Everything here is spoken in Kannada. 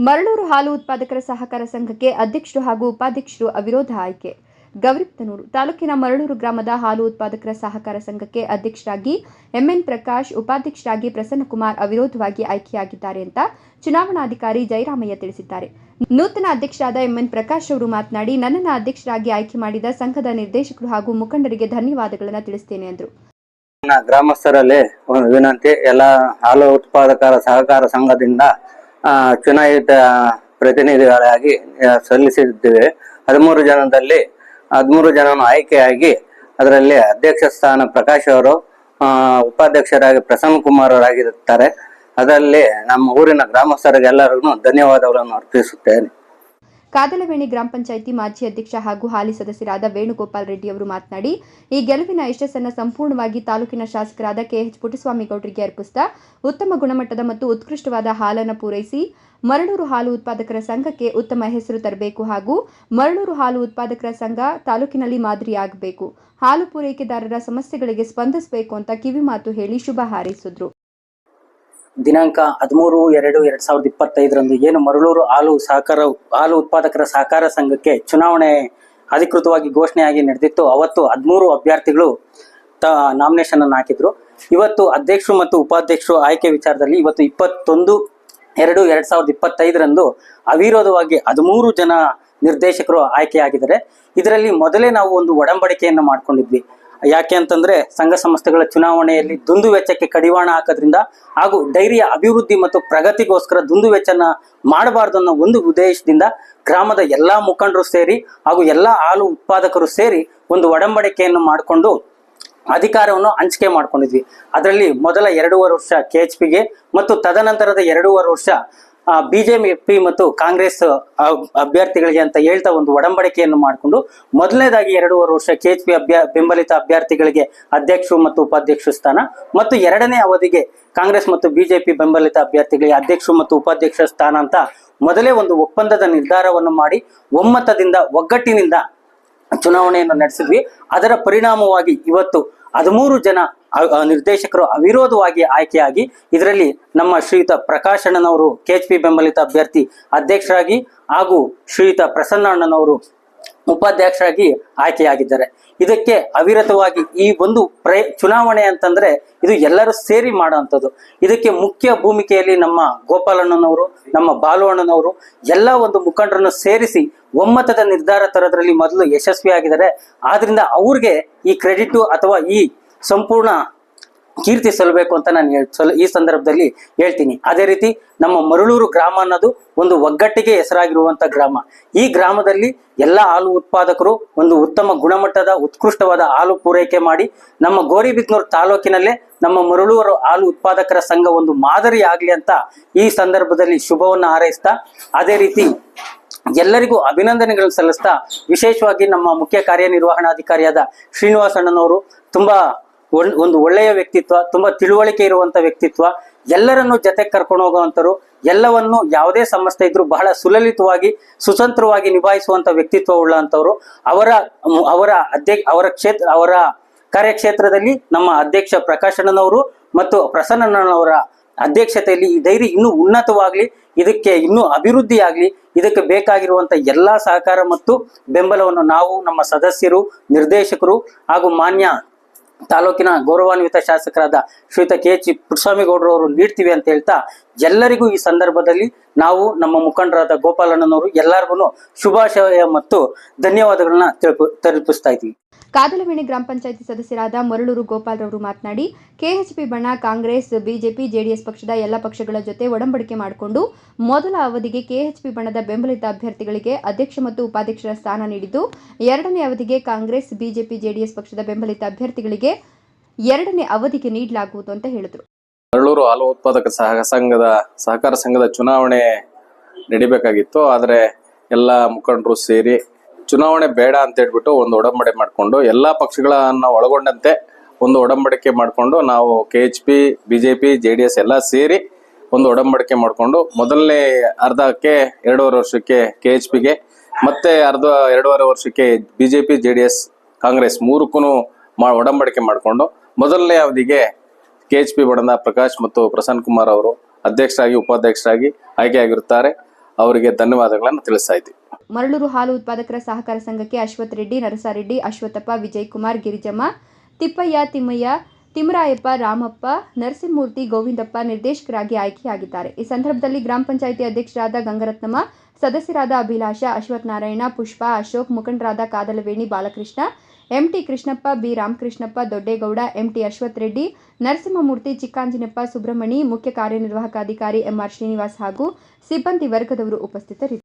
ಮರಳೂರು ಹಾಲು ಉತ್ಪಾದಕರ ಸಹಕಾರ ಸಂಘಕ್ಕೆ ಅಧ್ಯಕ್ಷರು ಹಾಗೂ ಉಪಾಧ್ಯಕ್ಷರು ಅವಿರೋಧ ಆಯ್ಕೆ. ಗೌರಿಪ್ತನೂರು ತಾಲೂಕಿನ ಮರಳೂರು ಗ್ರಾಮದ ಹಾಲು ಉತ್ಪಾದಕರ ಸಹಕಾರ ಸಂಘಕ್ಕೆ ಅಧ್ಯಕ್ಷರಾಗಿ ಎಂಎನ್ ಪ್ರಕಾಶ್, ಉಪಾಧ್ಯಕ್ಷರಾಗಿ ಪ್ರಸನ್ನಕುಮಾರ್ ಅವಿರೋಧವಾಗಿ ಆಯ್ಕೆಯಾಗಿದ್ದಾರೆ ಅಂತ ಚುನಾವಣಾಧಿಕಾರಿ ಜಯರಾಮಯ್ಯ ತಿಳಿಸಿದ್ದಾರೆ. ನೂತನ ಅಧ್ಯಕ್ಷರಾದ ಎಂಎನ್ ಪ್ರಕಾಶ್ ಅವರು ಮಾತನಾಡಿ, ನನ್ನನ್ನು ಅಧ್ಯಕ್ಷರಾಗಿ ಆಯ್ಕೆ ಮಾಡಿದ ಸಂಘದ ನಿರ್ದೇಶಕರು ಹಾಗೂ ಮುಖಂಡರಿಗೆ ಧನ್ಯವಾದಗಳನ್ನು ತಿಳಿಸ್ತೇನೆ ಎಂದರು ಗ್ರಾಮಸ್ಥರಲ್ಲಿ ಒಂದು ವಿನಂತಿ, ಎಲ್ಲ ಹಾಲು ಉತ್ಪಾದಕರ ಸಹಕಾರ ಸಂಘದಿಂದ ಚುನಾಯಿತ ಪ್ರತಿನಿಧಿಗಳಾಗಿ ಸಲ್ಲಿಸಿದ್ದೇವೆ. ಹದಿಮೂರು ಜನದಲ್ಲಿ, ಹದಿಮೂರು ಜನ ಆಯ್ಕೆಯಾಗಿ ಅದರಲ್ಲಿ ಅಧ್ಯಕ್ಷ ಸ್ಥಾನ ಪ್ರಕಾಶ್ ಅವರು ಉಪಾಧ್ಯಕ್ಷರಾಗಿ ಪ್ರಸನ್ನ ಕುಮಾರ್ ಅವರಾಗಿರುತ್ತಾರೆ. ಅದರಲ್ಲಿ ನಮ್ಮ ಊರಿನ ಗ್ರಾಮಸ್ಥರಿಗೆಲ್ಲರಿಗೂ ಧನ್ಯವಾದಗಳನ್ನು ಅರ್ಪಿಸುತ್ತೇನೆ. ಕಾದಲವೇಣಿ ಗ್ರಾಮ ಪಂಚಾಯಿತಿ ಮಾಜಿ ಅಧ್ಯಕ್ಷ ಹಾಗೂ ಹಾಲಿ ಸದಸ್ಯರಾದ ವೇಣುಗೋಪಾಲ್ ರೆಡ್ಡಿ ಅವರು ಮಾತನಾಡಿ, ಈ ಗೆಲುವಿನ ಯಶಸ್ಸನ್ನು ಸಂಪೂರ್ಣವಾಗಿ ತಾಲೂಕಿನ ಶಾಸಕರಾದ ಕೆಎಚ್ ಪುಟ್ಟಸ್ವಾಮಿಗೌಡರಿಗೆ ಅರ್ಪಿಸಿದ ಉತ್ತಮ ಗುಣಮಟ್ಟದ ಮತ್ತು ಉತ್ಕೃಷ್ಟವಾದ ಹಾಲನ್ನು ಪೂರೈಸಿ, ಮರಳೂರು ಹಾಲು ಉತ್ಪಾದಕರ ಸಂಘಕ್ಕೆ ಉತ್ತಮ ಹೆಸರು ತರಬೇಕು ಹಾಗೂ ಮರಳೂರು ಹಾಲು ಉತ್ಪಾದಕರ ಸಂಘ ತಾಲೂಕಿನಲ್ಲಿ ಮಾದರಿಯಾಗಬೇಕು. ಹಾಲು ಪೂರೈಕೆದಾರರ ಸಮಸ್ಯೆಗಳಿಗೆ ಸ್ಪಂದಿಸಬೇಕು ಅಂತ ಕಿವಿಮಾತು ಹೇಳಿ ಶುಭ ಹಾರೈಸಿದ್ರು. ದಿನಾಂಕ ಹದಿಮೂರು, ಎರಡು, ಎರಡ್ ಸಾವಿರದ ಇಪ್ಪತ್ತೈದರಂದು ಏನು ಮರಳೂರು ಹಾಲು ಸಹಕಾರ ಹಾಲು ಉತ್ಪಾದಕರ ಸಹಕಾರ ಸಂಘಕ್ಕೆ ಚುನಾವಣೆ ಅಧಿಕೃತವಾಗಿ ಘೋಷಣೆಯಾಗಿ ನಡೆದಿತ್ತು. ಅವತ್ತು ಹದಿಮೂರು ಅಭ್ಯರ್ಥಿಗಳು ತ ನಾಮಿನೇಷನ್ ಅನ್ನು ಹಾಕಿದ್ರು. ಇವತ್ತು ಅಧ್ಯಕ್ಷರು ಮತ್ತು ಉಪಾಧ್ಯಕ್ಷರು ಆಯ್ಕೆ ವಿಚಾರದಲ್ಲಿ ಇವತ್ತು ಇಪ್ಪತ್ತೊಂದು, ಎರಡು, ಎರಡ್ ಸಾವಿರದ ಇಪ್ಪತ್ತೈದರಂದು ಅವಿರೋಧವಾಗಿ ಹದಿಮೂರು ಜನ ನಿರ್ದೇಶಕರು ಆಯ್ಕೆಯಾಗಿದ್ದಾರೆ. ಇದರಲ್ಲಿ ಮೊದಲೇ ನಾವು ಒಂದು ಒಡಂಬಡಿಕೆಯನ್ನು ಮಾಡ್ಕೊಂಡಿದ್ವಿ. ಯಾಕೆ ಅಂತಂದ್ರೆ ಸಂಘ ಸಂಸ್ಥೆಗಳ ಚುನಾವಣೆಯಲ್ಲಿ ದುಂದು ವೆಚ್ಚಕ್ಕೆ ಕಡಿವಾಣ ಹಾಕೋದ್ರಿಂದ ಹಾಗೂ ಡೈರಿಯ ಅಭಿವೃದ್ಧಿ ಮತ್ತು ಪ್ರಗತಿಗೋಸ್ಕರ ದುಂದು ವೆಚ್ಚನ ಮಾಡಬಾರ್ದು ಅನ್ನೋ ಒಂದು ಉದ್ದೇಶದಿಂದ ಗ್ರಾಮದ ಎಲ್ಲಾ ಮುಖಂಡರು ಸೇರಿ ಹಾಗೂ ಎಲ್ಲಾ ಹಾಲು ಉತ್ಪಾದಕರು ಸೇರಿ ಒಂದು ಒಡಂಬಡಿಕೆಯನ್ನು ಮಾಡಿಕೊಂಡು ಅಧಿಕಾರವನ್ನು ಹಂಚಿಕೆ ಮಾಡ್ಕೊಂಡಿದ್ವಿ. ಅದರಲ್ಲಿ ಮೊದಲ ಎರಡೂವರೆ ವರ್ಷ ಕೆ ಎಚ್ ಪಿಗೆ ಮತ್ತು ತದನಂತರದ ಎರಡೂವರೆ ವರ್ಷ ಬಿಜೆಪಿ ಮತ್ತು ಕಾಂಗ್ರೆಸ್ ಅಭ್ಯರ್ಥಿಗಳಿಗೆ ಅಂತ ಹೇಳ್ತಾ ಒಂದು ಒಡಂಬಡಿಕೆಯನ್ನು ಮಾಡಿಕೊಂಡು ಮೊದಲನೇದಾಗಿ ಎರಡೂವರೆ ವರ್ಷ ಕೆ ಎಚ್ ಪಿ ಅಭ್ಯ, ಬೆಂಬಲಿತ ಅಭ್ಯರ್ಥಿಗಳಿಗೆ ಅಧ್ಯಕ್ಷರು ಮತ್ತು ಉಪಾಧ್ಯಕ್ಷ ಸ್ಥಾನ ಮತ್ತು ಎರಡನೇ ಅವಧಿಗೆ ಕಾಂಗ್ರೆಸ್ ಮತ್ತು ಬಿಜೆಪಿ ಬೆಂಬಲಿತ ಅಭ್ಯರ್ಥಿಗಳಿಗೆ ಅಧ್ಯಕ್ಷರು ಮತ್ತು ಉಪಾಧ್ಯಕ್ಷ ಸ್ಥಾನ ಅಂತ ಮೊದಲೇ ಒಂದು ಒಪ್ಪಂದದ ನಿರ್ಧಾರವನ್ನು ಮಾಡಿ ಒಮ್ಮತದಿಂದ ಒಗ್ಗಟ್ಟಿನಿಂದ ಚುನಾವಣೆಯನ್ನು ನಡೆಸಿದ್ವಿ. ಅದರ ಪರಿಣಾಮವಾಗಿ ಇವತ್ತು ಹದಿಮೂರು ಜನ ನಿರ್ದೇಶಕರು ಅವಿರೋಧವಾಗಿ ಆಯ್ಕೆಯಾಗಿ ಇದರಲ್ಲಿ ನಮ್ಮ ಶ್ರೀಯುತ ಪ್ರಕಾಶಣ್ಣನವರು ಅಣ್ಣನವರು ಕೆ ಪಿ ಬೆಂಬಲಿತ ಅಭ್ಯರ್ಥಿ ಅಧ್ಯಕ್ಷರಾಗಿ ಹಾಗೂ ಶ್ರೀಯುತ ಪ್ರಸನ್ನ ಅಣ್ಣನವರು ಉಪಾಧ್ಯಕ್ಷರಾಗಿ ಆಯ್ಕೆಯಾಗಿದ್ದಾರೆ. ಇದಕ್ಕೆ ಅವಿರತವಾಗಿ ಈ ಒಂದು ಪ್ರಯ ಚುನಾವಣೆ ಅಂತಂದ್ರೆ ಇದು ಎಲ್ಲರೂ ಸೇರಿ ಮಾಡುವಂಥದ್ದು. ಇದಕ್ಕೆ ಮುಖ್ಯ ಭೂಮಿಕೆಯಲ್ಲಿ ನಮ್ಮ ಗೋಪಾಲಣ್ಣನವರು, ನಮ್ಮ ಬಾಲು ಅಣ್ಣನವರು ಎಲ್ಲ ಒಂದು ಮುಖಂಡರನ್ನು ಸೇರಿಸಿ ಒಮ್ಮತದ ನಿರ್ಧಾರ ತರೋದ್ರಲ್ಲಿ ಮೊದಲು ಯಶಸ್ವಿಯಾಗಿದ್ದಾರೆ. ಆದ್ರಿಂದ ಅವ್ರಿಗೆ ಈ ಕ್ರೆಡಿಟು ಅಥವಾ ಈ ಸಂಪೂರ್ಣ ಕೀರ್ತಿ ಸಲ್ಲಬೇಕು ಅಂತ ನಾನು ಈ ಸಂದರ್ಭದಲ್ಲಿ ಹೇಳ್ತೀನಿ. ಅದೇ ರೀತಿ ನಮ್ಮ ಮರಳೂರು ಗ್ರಾಮ ಅನ್ನೋದು ಒಂದು ಒಗ್ಗಟ್ಟಿಗೆ ಹೆಸರಾಗಿರುವಂತ ಗ್ರಾಮ. ಈ ಗ್ರಾಮದಲ್ಲಿ ಎಲ್ಲ ಹಾಲು ಉತ್ಪಾದಕರು ಒಂದು ಉತ್ತಮ ಗುಣಮಟ್ಟದ ಉತ್ಕೃಷ್ಟವಾದ ಹಾಲು ಪೂರೈಕೆ ಮಾಡಿ ನಮ್ಮ ಗೋರಿಬಿದ್ನೂರು ತಾಲೂಕಿನಲ್ಲೇ ನಮ್ಮ ಮರಳೂರು ಹಾಲು ಉತ್ಪಾದಕರ ಸಂಘ ಒಂದು ಮಾದರಿ ಆಗ್ಲಿ ಅಂತ ಈ ಸಂದರ್ಭದಲ್ಲಿ ಶುಭವನ್ನು ಹಾರೈಸ್ತಾ, ಅದೇ ರೀತಿ ಎಲ್ಲರಿಗೂ ಅಭಿನಂದನೆಗಳನ್ನು ಸಲ್ಲಿಸ್ತಾ, ವಿಶೇಷವಾಗಿ ನಮ್ಮ ಮುಖ್ಯ ಕಾರ್ಯನಿರ್ವಹಣಾಧಿಕಾರಿಯಾದ ಶ್ರೀನಿವಾಸ ಅಣ್ಣನವರು ತುಂಬಾ ಒಂದು ಒಳ್ಳೆಯ ವ್ಯಕ್ತಿತ್ವ, ತುಂಬಾ ತಿಳುವಳಿಕೆ ಇರುವಂತ ವ್ಯಕ್ತಿತ್ವ, ಎಲ್ಲರನ್ನು ಜೊತೆ ಕರ್ಕೊಂಡು ಹೋಗುವಂತರು, ಎಲ್ಲವನ್ನು ಯಾವುದೇ ಸಮಸ್ಯೆ ಇದ್ರೂ ಬಹಳ ಸುಲಲಿತವಾಗಿ ಸುತಂತ್ರವಾಗಿ ನಿಭಾಯಿಸುವಂತ ವ್ಯಕ್ತಿತ್ವ ಉಳ್ಳಂತವ್ರು ಅವರ ಅವರ ಅಧ್ಯಕ್ಷ ಅವರ ಕ್ಷೇತ್ರ ಅವರ ಕಾರ್ಯಕ್ಷೇತ್ರದಲ್ಲಿ ನಮ್ಮ ಅಧ್ಯಕ್ಷ ಪ್ರಕಾಶಣ್ಣನವರು ಮತ್ತು ಪ್ರಸನ್ನಣ್ಣನವರ ಅಧ್ಯಕ್ಷತೆಯಲ್ಲಿ ಈ ಡೈರಿ ಇನ್ನೂ ಉನ್ನತವಾಗ್ಲಿ, ಇದಕ್ಕೆ ಇನ್ನೂ ಅಭಿವೃದ್ಧಿ ಆಗ್ಲಿ ಇದಕ್ಕೆ ಬೇಕಾಗಿರುವಂತ ಎಲ್ಲಾ ಸಹಕಾರ ಮತ್ತು ಬೆಂಬಲವನ್ನು ನಾವು ನಮ್ಮ ಸದಸ್ಯರು, ನಿರ್ದೇಶಕರು ಹಾಗೂ ಮಾನ್ಯ ತಾಲೂಕಿನ ಗೌರವಾನ್ವಿತ ಶಾಸಕರಾದ ಶ್ರೀತ ಕೆ ಎಚ್ ಪುಟ್ಟಸ್ವಾಮಿ ಗೌಡರು ಅವರು ನೀಡ್ತೀವಿ ಅಂತ ಹೇಳ್ತಾ ಎಲ್ಲರಿಗೂ ಈ ಸಂದರ್ಭದಲ್ಲಿ ನಾವು ನಮ್ಮ ಮುಖಂಡರಾದ ಗೋಪಾಲಣ್ಣನವರು ಎಲ್ಲರಿಗೂ ಶುಭಾಶಯ ಮತ್ತು ಧನ್ಯವಾದಗಳನ್ನ ತಲುಪಿಸ್ತಾ ಇದ್ದೀವಿ. ಕಾದಲವೇಣಿ ಗ್ರಾಮ ಪಂಚಾಯಿತಿ ಸದಸ್ಯರಾದ ಮರಳೂರು ಗೋಪಾಲ್ ರವರು ಮಾತನಾಡಿ, ಕೆಎಚ್ಪಿ ಬಣ್ಣ ಕಾಂಗ್ರೆಸ್, ಬಿಜೆಪಿ, ಜೆಡಿಎಸ್ ಪಕ್ಷದ ಎಲ್ಲ ಪಕ್ಷಗಳ ಜೊತೆ ಒಡಂಬಡಿಕೆ ಮಾಡಿಕೊಂಡು ಮೊದಲ ಅವಧಿಗೆ ಕೆಎಚ್ಪಿ ಬಣ್ಣದ ಬೆಂಬಲಿತ ಅಭ್ಯರ್ಥಿಗಳಿಗೆ ಅಧ್ಯಕ್ಷ ಮತ್ತು ಉಪಾಧ್ಯಕ್ಷರ ಸ್ಥಾನ ನೀಡಿದ್ದು, ಎರಡನೇ ಅವಧಿಗೆ ಕಾಂಗ್ರೆಸ್, ಬಿಜೆಪಿ, ಜೆಡಿಎಸ್ ಪಕ್ಷದ ಬೆಂಬಲಿತ ಅಭ್ಯರ್ಥಿಗಳಿಗೆ ಎರಡನೇ ಅವಧಿಗೆ ನೀಡಲಾಗುವುದು ಅಂತ ಹೇಳಿದರು. ಮರಳೂರು ಹಾಲು ಉತ್ಪಾದಕ ಸಹ ಸಂಘದ ಸಹಕಾರ ಸಂಘದ ಚುನಾವಣೆ ನಡಿಬೇಕಾಗಿತ್ತು. ಆದರೆ ಎಲ್ಲ ಮುಖಂಡರು ಸೇರಿ ಚುನಾವಣೆ ಬೇಡ ಅಂತ ಹೇಳ್ಬಿಟ್ಟು ಒಂದು ಒಡಂಬಡೆ ಮಾಡಿಕೊಂಡು, ಎಲ್ಲ ಪಕ್ಷಗಳನ್ನ ಒಳಗೊಂಡಂತೆ ಒಂದು ಒಡಂಬಡಿಕೆ ಮಾಡಿಕೊಂಡು, ನಾವು K H P B J P J D S ಎಲ್ಲ ಸೇರಿ ಒಂದು ಒಡಂಬಡಿಕೆ ಮಾಡಿಕೊಂಡು, ಮೊದಲನೇ ಅರ್ಧಕ್ಕೆ ಎರಡೂವರೆ ವರ್ಷಕ್ಕೆ ಕೆ ಎಚ್ ಪಿಗೆ ಮತ್ತೆ ಅರ್ಧ, ಎರಡೂವರೆ ವರ್ಷಕ್ಕೆ B J P J D S Congress ಮೂರಕ್ಕೂ ಮಾ, ಒಡಂಬಡಿಕೆ ಮಾಡಿಕೊಂಡು, ಮೊದಲನೇ ಅವಧಿಗೆ ಕೆ ಎಚ್ ಪಿ ಬಡಂದ ಪ್ರಕಾಶ್ ಮತ್ತು ಪ್ರಸನ್ನ ಕುಮಾರ್ ಅವರು ಅಧ್ಯಕ್ಷರಾಗಿ, ಉಪಾಧ್ಯಕ್ಷರಾಗಿ ಆಯ್ಕೆಯಾಗಿರುತ್ತಾರೆ. ಅವರಿಗೆ ಧನ್ಯವಾದಗಳನ್ನು ತಿಳಿಸ್ತಾ ಮರಳೂರು ಹಾಲು ಉತ್ಪಾದಕರ ಸಹಕಾರ ಸಂಘಕ್ಕೆ ಅಶ್ವಥ್ ರೆಡ್ಡಿ, ನರಸಾರೆಡ್ಡಿ ಅಶ್ವತ್ಥಪ್ಪ ವಿಜಯ್ ಕುಮಾರ್ ಗಿರಿಜಮ್ಮ, ತಿಪ್ಪಯ್ಯ, ತಿಮ್ಮಯ್ಯ ತಿಮರಾಯಪ್ಪ ರಾಮಪ್ಪ, ನರಸಿಂಹಮೂರ್ತಿ, ಗೋವಿಂದಪ್ಪ ನಿರ್ದೇಶಕರಾಗಿ ಆಯ್ಕೆಯಾಗಿದ್ದಾರೆ. ಈ ಸಂದರ್ಭದಲ್ಲಿ ಗ್ರಾಮ ಪಂಚಾಯಿತಿ ಅಧ್ಯಕ್ಷರಾದ ಗಂಗರತ್ನಮ್ಮ, ಸದಸ್ಯರಾದ ಅಭಿಲಾಷ, ಅಶ್ವಥ್ ನಾರಾಯಣ, ಪುಷ್ಪ, ಅಶೋಕ್, ಮುಖಂಡರಾದ Kadalaveni, Balakrishna M T Krishnappa, B Ramakrishnappa, Doddegowda, M T Ashwath Reddy, Narasimhamurthy Chikkanjinappa Subramani, ಮುಖ್ಯ ಕಾರ್ಯನಿರ್ವಾಹಕ ಅಧಿಕಾರಿ ಎಂಆರ್ ಶ್ರೀನಿವಾಸ್ ಹಾಗೂ ಸಿಬ್ಬಂದಿ ವರ್ಗದವರು ಉಪಸ್ಥಿತರಿದ್ದರು.